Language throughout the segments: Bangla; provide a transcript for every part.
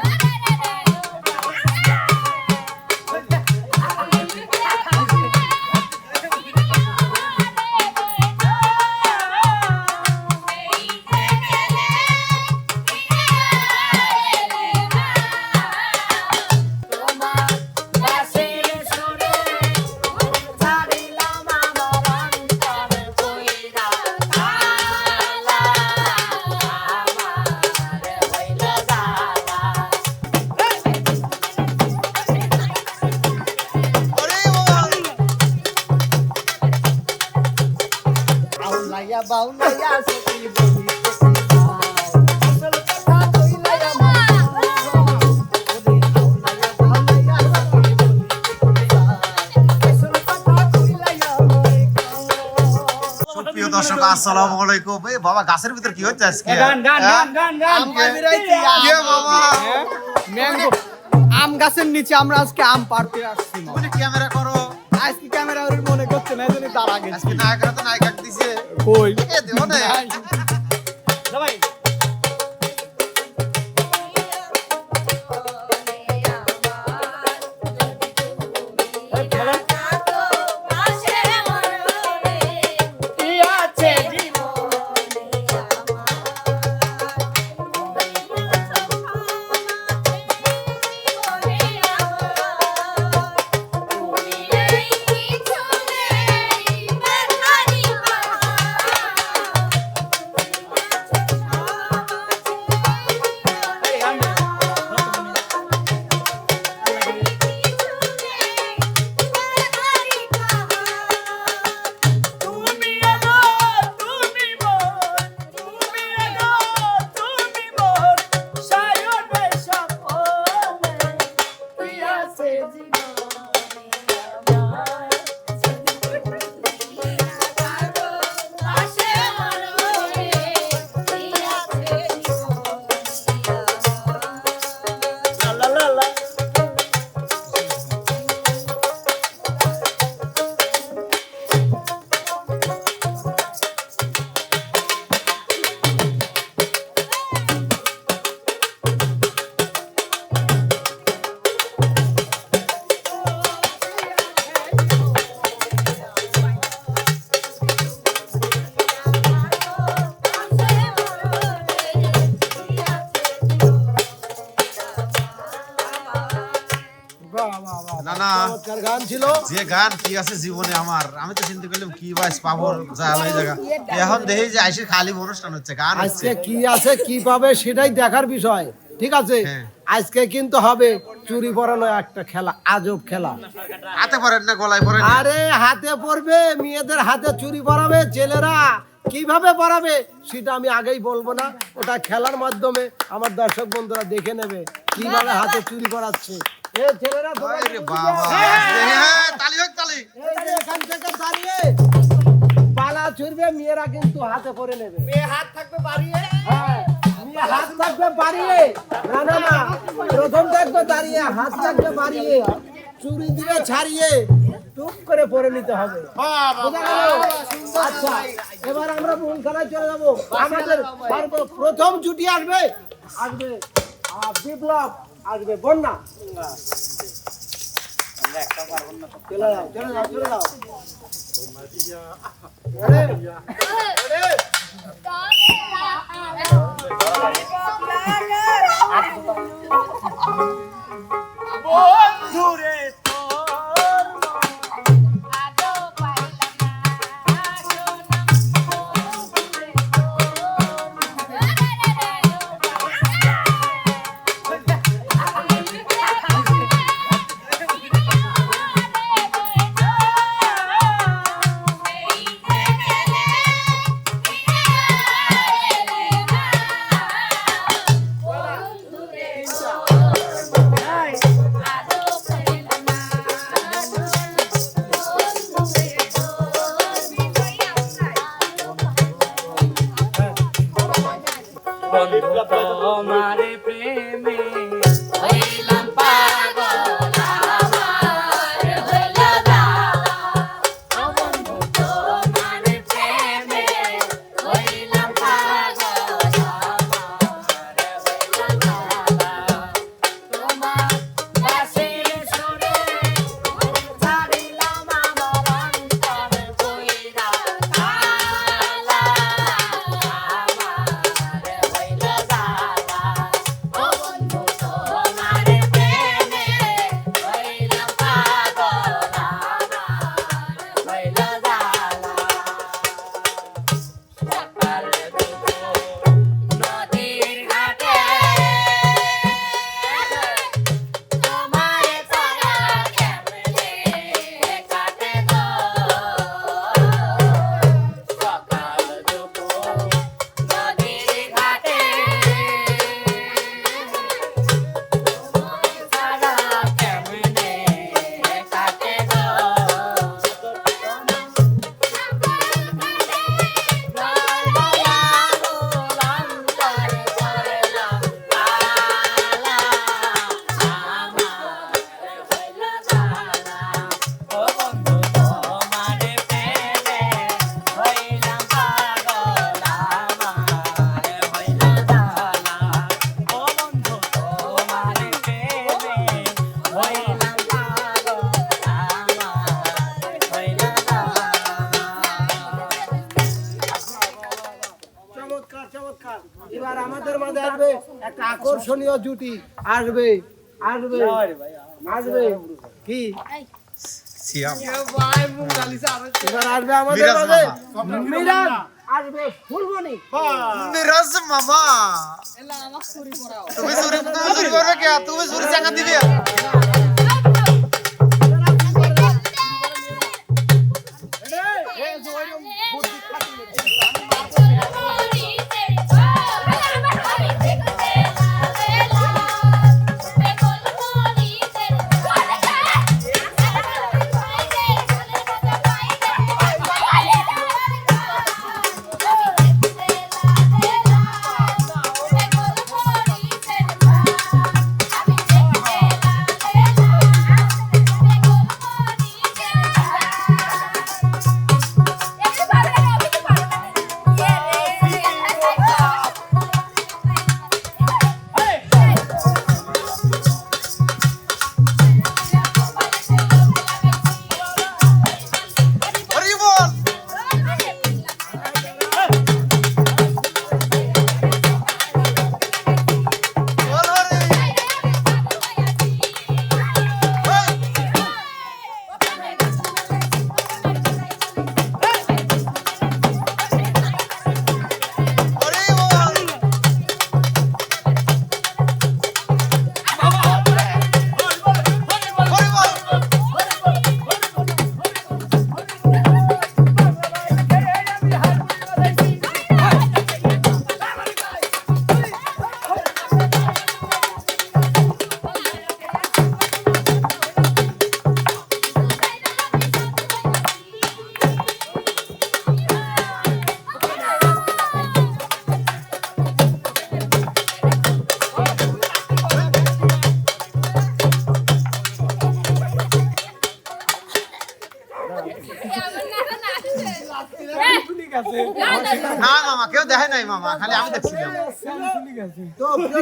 Ah! দর্শক আসসালামু আলাইকুম। এই বাবা গাছের ভিতর কি হচ্ছে আজকে? গান গান হ্যাঁ? গান গান গান। আম পাড়িরাইছি, আম। কে বাবা। ম্যাঙ্গো। আম গাছের নিচে আমরা আজকে আম পাড়তে আসছি মানে তুমি ক্যামেরা করো। আজকে ক্যামেরা ওর মনে করতে না এজন্য তার আগে আজকে নায়করা তো নায়ক দিছে। কই? এ দেও না যে গান কি আছে জীবনে আমার? আমি তো চিন্তা করলাম কি বাস পাবো জায়গা। এখন দেখি যে আইসির খালি অনুষ্ঠান হচ্ছে গান আজকে কি আছে কি পাবে সেটাই দেখার বিষয় ঠিক আছে? হ্যাঁ। আজকে কিন্তু হবে চুরি পরানো একটা খেলা আজব খেলা। হাতে পড়েন না গলায় পড়েন আরে হাতে পড়বে মেয়েদের হাতে চুরি পরাবে ছেলেরা কীভাবে পরাবে সেটা আমি আগেই বলব না। ওটা খেলার মাধ্যমে আমার দর্শক বন্ধুরা দেখে নেবে কীভাবে হাতে চুরি পরাচ্ছে। যাও। হ্যাঁ তালি হোক তালি। এই যে এখান থেকে দাঁড়িয়ে পালা ছুড়বে মেয়েরা কিন্তু হাতে পরে নেবে। হাত থাকবে বাড়িয়ে। হ্যাঁ, হাত থাকবে বাড়িয়ে। না না না প্রথম থাকবে দাঁড়িয়ে হাত থাকবে বাড়িয়ে। চুরি দিবে ছাড়িয়ে টুক করে পরে নিতে হবে। আচ্ছা এবার আমরা মূল খেলায় চলে যাব। আমাদের প্রথম জুটি আসবে। আসবে। বিপ্লব। আসবে বন্যা চলে যাও চলে যাও চলে যাও বন্ধুরে আকর্ষণীয় জুটি। আসবে আসবে আসবে। কি? এবার আসবে আমাদের মাঝে। মামা। মিরাজ আসবে ফুলমণি মিরাজ মামা। তুমি চুরি তুমি চুরি করবে কে? তুমি চুরি চাকা দিবে।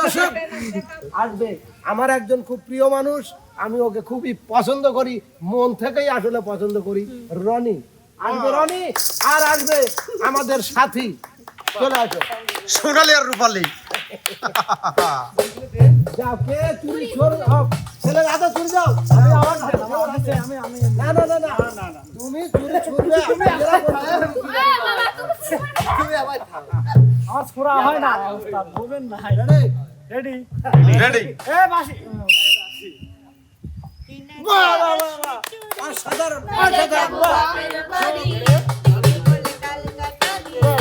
দর্শক আসবে। আমার একজন খুব প্রিয় মানুষ আমি ওকে খুবই পছন্দ করি মন থেকেই আসলে পছন্দ করি রনি। আসবে রনি আর আসবে আমাদের সাথী। চলে আসো। সোনালি আর রূপালি। যাও কে চুরি হোক। ছেলের হাতে চুরি যাও আমি আমার হাতে, আমার হাতে। না না না না না। তুমি চুরি ছুড়বে আমি জেরা করব। আমার ছোড়া হয় না। ওস্তাদ বলবেন না? রেডি রেডি এ বাসি। বাহ, বাহ, বাহ, বাহ। অসাধারণ। অসাধারণ। বাহ,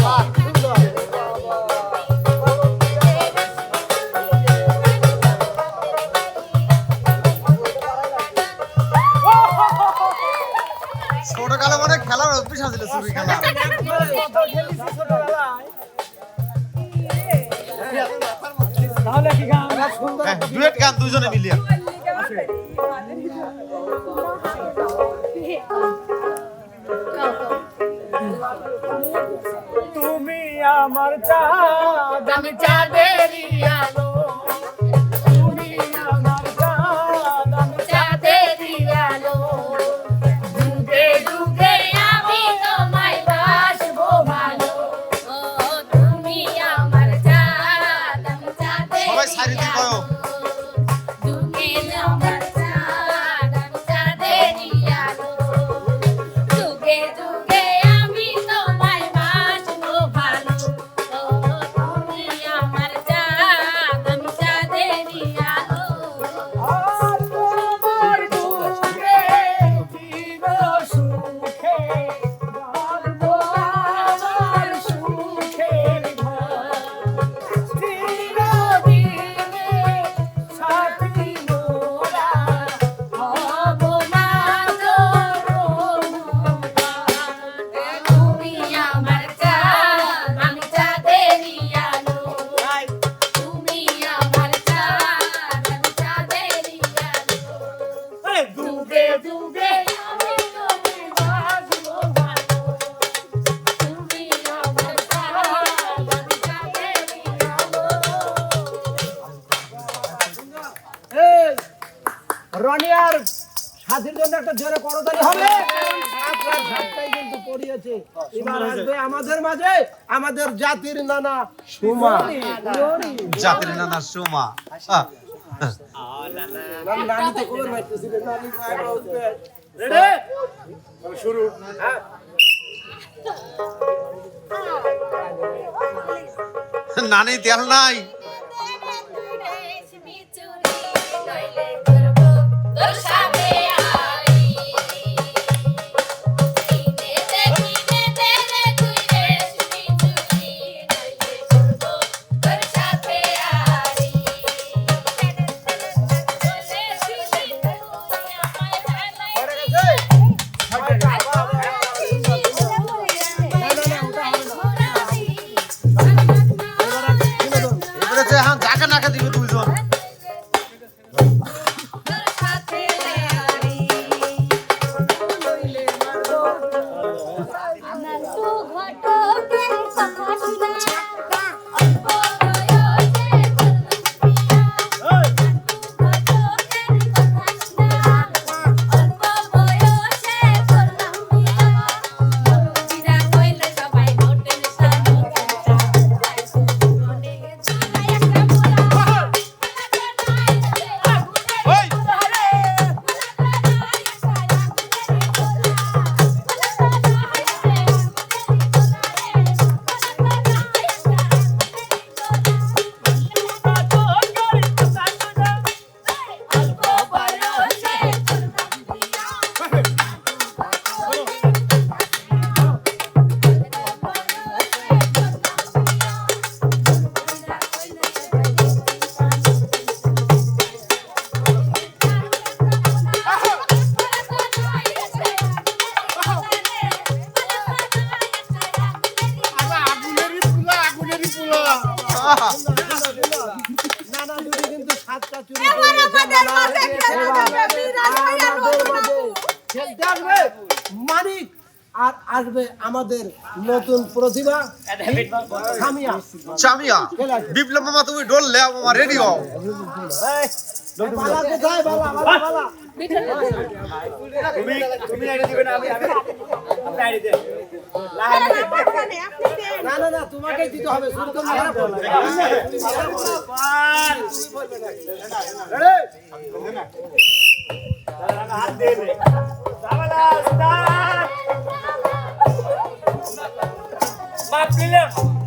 বাহ, সুন্দর। ছোট কালে মানে খেলার অভ্যাস চুরি খেলা ডুয়েট গান দুজনে মিলিয়া। তুমি আমার চাঁদ আমি চাঁদেরই আলো। একটা জোরে করতালি হবে। কিন্তু পড়িয়েছে। এবার আসবে আমাদের মাঝে আমাদের জাতির নানা সুমা। জাতির নানা সুমা। নানি তো খবর পাইতেছি নানি পায়রা শুরু। হ্যাঁ। নানি তেল নাই? আমাদের নতুন প্রতিভা সামিয়া চামিয়া বিপ্লব মামা তুমি ডোল লে মামা রেডি হও বালা কোথায় বালা বালা বালা না না না তোমাকেই দিতে হবে শুরু তো মেহরা বলবে Ready? ওই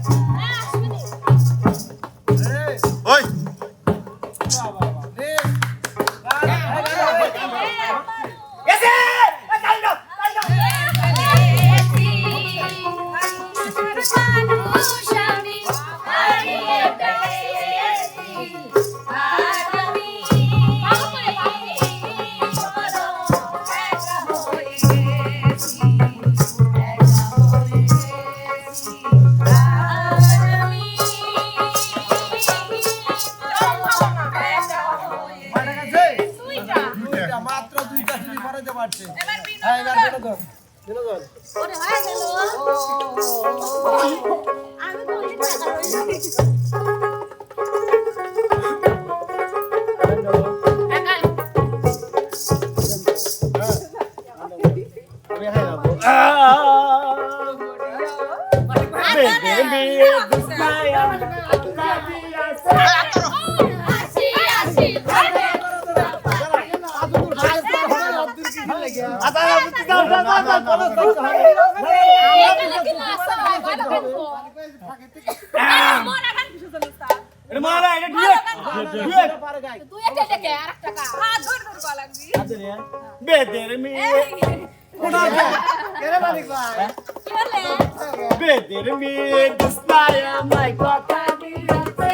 বেদের মেয়ে। বেদের মেয়ে দুস্তায় আমায় কথা দিয়েছে।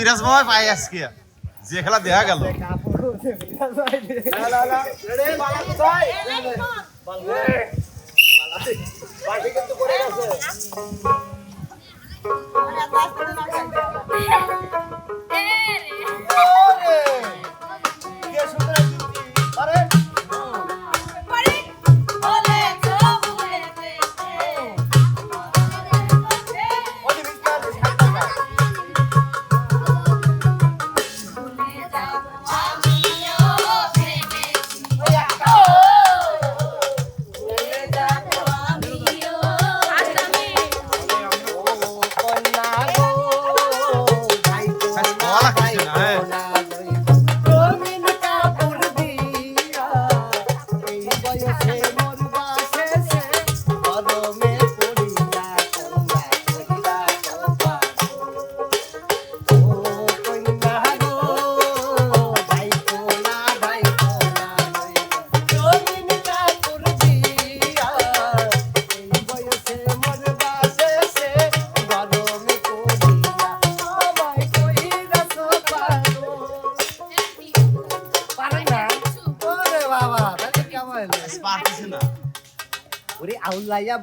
বিরাজ বাবা পাই আজকে যে খেলা দেখা গেল কিন্তু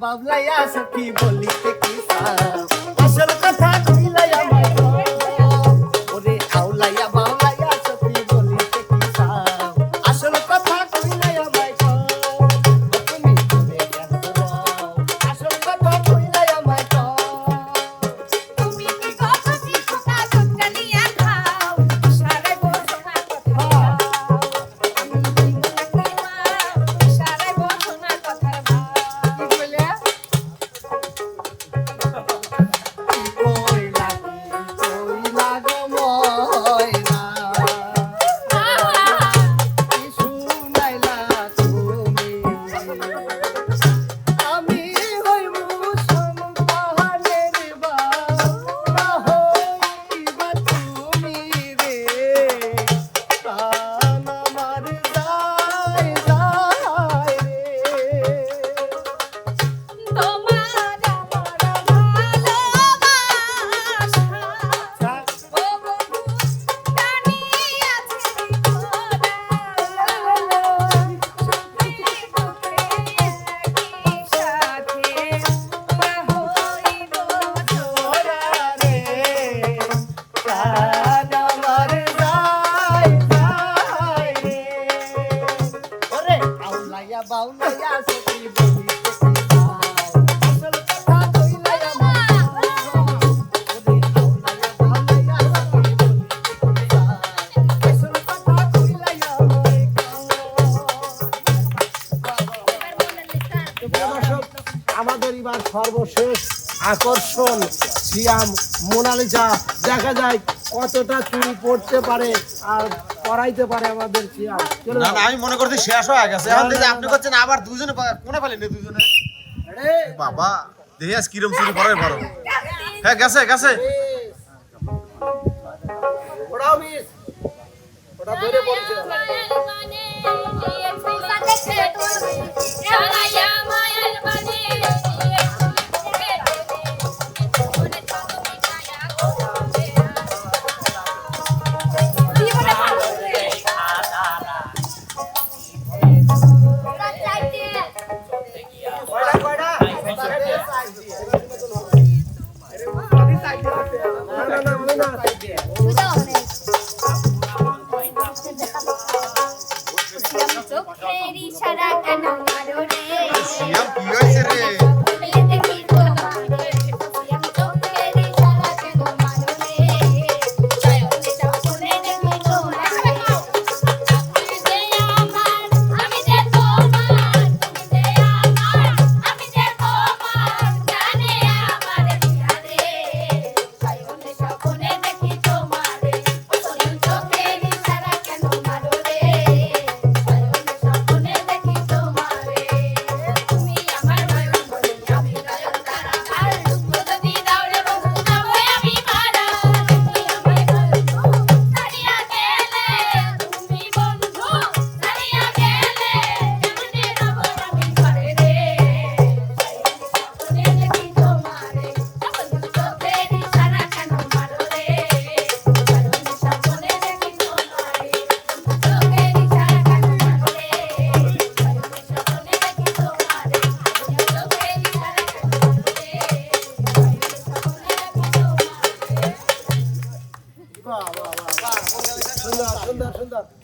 বাবলাইয়া সখী বল সর্বশেষ আকর্ষণ সিয়াম মোনালিসা। দেখা যায় কতটা চুরি পড়তে পারে আর পড়াইতে পারে আমাদের সিয়াম আমি মনে করছি শেষ হয়ে গেছে। এখন দেখি আপনি করছেন আবার দুজনে কোনে পেলেন দুজনে? বাবা দেখি কিরম চুরি পড়াই পারো হ্যাঁ গেছে গেছে। ওটা ধরে পড়ছে।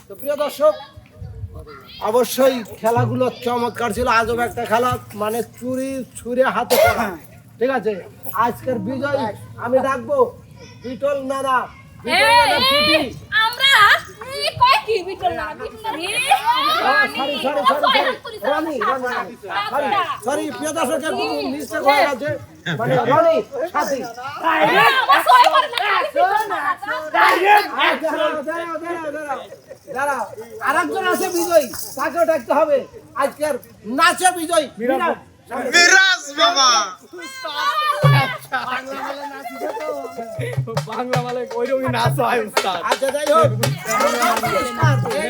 তো প্রিয় দর্শক অবশ্যই খেলাগুলো চমৎকার ছিল। আজব একটা খেলা মানে চুরি ছুঁড়ে হাতে ঠিক আছে? আজকের বিজয় আমি ডাকবো বিটল নানা আমরা? সরি প্রিয় দর্শকের মিস্টেক হয়ে গেছে মানে। আরেকজন আছে বিজয় তাকেও ডাকতে হবে। আজকের নাচে বিজয়। বাবা। বাংলা মানে ওইরকমই নাচ হয় উস্তাদ। আচ্ছা যাই হোক। এই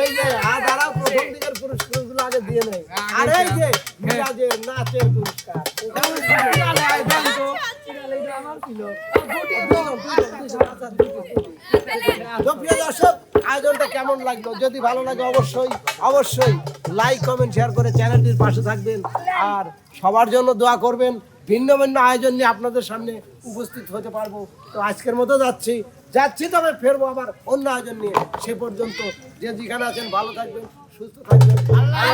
এই যে আর দাঁড়াও প্রথম দিকের পুরস্কারগুলো আগে দিয়ে নেই। আর এই যে আয়োজনটা কেমন লাগল? যদি ভালো লাগে অবশ্যই অবশ্যই লাইক কমেন্ট শেয়ার করে চ্যানেলটির পাশে থাকবেন। আর সবার জন্য দোয়া করবেন। ভিন্ন ভিন্ন আয়োজন নিয়ে আপনাদের সামনে উপস্থিত হতে পারব। তো আজকের মতো যাচ্ছি। যাচ্ছি তবে ফেরবো আবার অন্য আয়োজন নিয়ে। সে পর্যন্ত যে যেখানে আছেন, ভালো থাকবেন, সুস্থ থাকবেন। আল্লাহ।